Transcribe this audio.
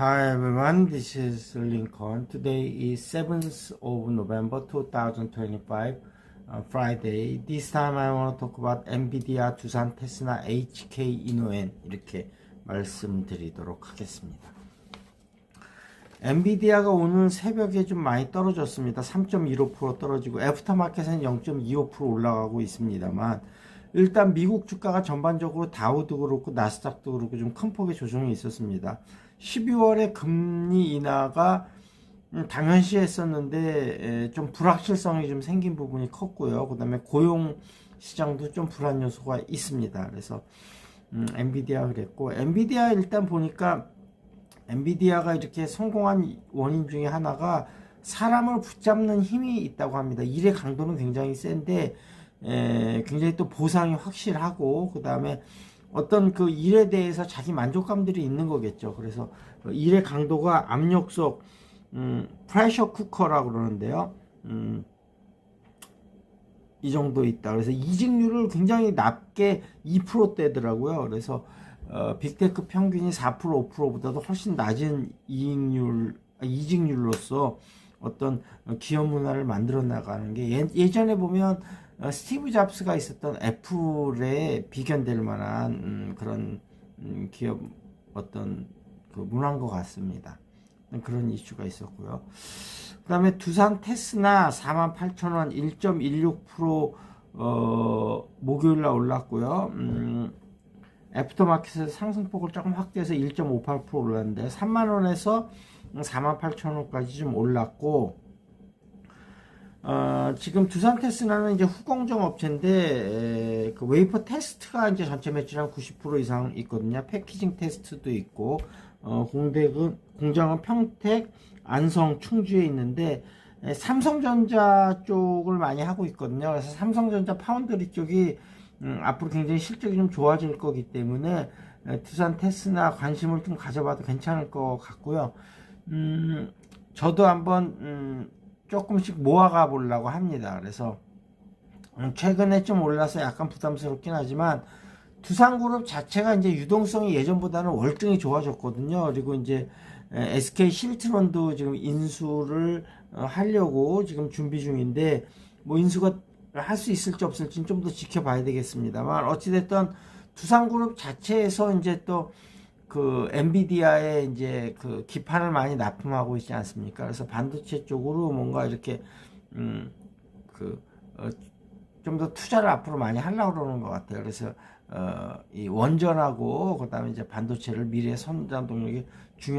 Hi everyone, this is Lincoln. Today is 7th of November 2025, uh, Friday. This time I want to talk about NVIDIA, 두산, 테스나, HK, 이노엔 이렇게 말씀드리도록 하겠습니다. 엔비디아가 오늘 새벽에 좀 많이 떨어졌습니다. 3.15% 떨어지고 애프터마켓은 0.25% 올라가고 있습니다만 일단 미국 주가가 전반적으로 다우도 그렇고 나스닥도 그렇고 좀 큰 폭의 조정이 있었습니다. 12월에 금리 인하가 음, 당연시 했었는데 에, 좀 불확실성이 좀 생긴 부분이 컸고요. 그 다음에 고용 시장도 좀 불안 요소가 있습니다. 그래서 음, 엔비디아 그랬고 엔비디아 일단 보니까 엔비디아가 이렇게 성공한 원인 중에 하나가 사람을 붙잡는 힘이 있다고 합니다. 일의 강도는 굉장히 센데 에, 굉장히 또 보상이 확실하고 그 다음에 어떤 그 일에 대해서 자기 만족감들이 있는 거겠죠. 그래서 일의 강도가 압력 속 음, 프레셔 쿠커라고 그러는데요. 음, 이 정도 있다. 그래서 이직률을 굉장히 낮게 2%대더라고요. 그래서 어, 빅테크 평균이 4% 5%보다도 훨씬 낮은 이익률 아, 이직률로서 어떤 기업 문화를 만들어 나가는 게 예, 예전에 보면 어, 스티브 잡스가 있었던 애플에 비견될 만한 음, 그런 음, 기업 어떤 그 문화인 것 같습니다. 그런 이슈가 있었고요. 그 다음에 두산 테스나 48,000원 1.16% 어, 목요일 날 올랐고요. 음, 애프터마켓에서 상승폭을 조금 확대해서 1.58% 올랐는데 3만원에서 48,000원까지 좀 올랐고 어, 지금 두산 테스나는 이제 후공정 업체인데 에, 그 웨이퍼 테스트가 이제 전체 매출 한 90% 이상 있거든요. 패키징 테스트도 있고 어, 공대은 공장은 평택, 안성, 충주에 있는데 에, 삼성전자 쪽을 많이 하고 있거든요. 그래서 삼성전자 파운드리 쪽이 음, 앞으로 굉장히 실적이 좀 좋아질 거기 때문에 에, 두산 테스나 관심을 좀 가져봐도 괜찮을 것 같고요. 음, 저도 한번 음, 조금씩 모아가 보려고 합니다. 그래서 음, 최근에 좀 올라서 약간 부담스럽긴 하지만 두산그룹 자체가 이제 유동성이 예전보다는 월등히 좋아졌거든요. 그리고 이제 SK 실트론도 지금 인수를 어, 하려고 지금 준비 중인데 뭐 인수가 할 수 있을지 없을지는 좀 더 지켜봐야 되겠습니다만 어찌됐든 두산그룹 자체에서 이제 또 그 엔비디아에 이제 그 기판을 많이 납품하고 있지 않습니까? 그래서 반도체 쪽으로 뭔가 이렇게 음그 어, 좀더 투자를 앞으로 많이 하려고 그러는 것 같아요. 그래서 어, 이 원전하고 그다음에 이제 반도체를 미래 선장 동력이 중요.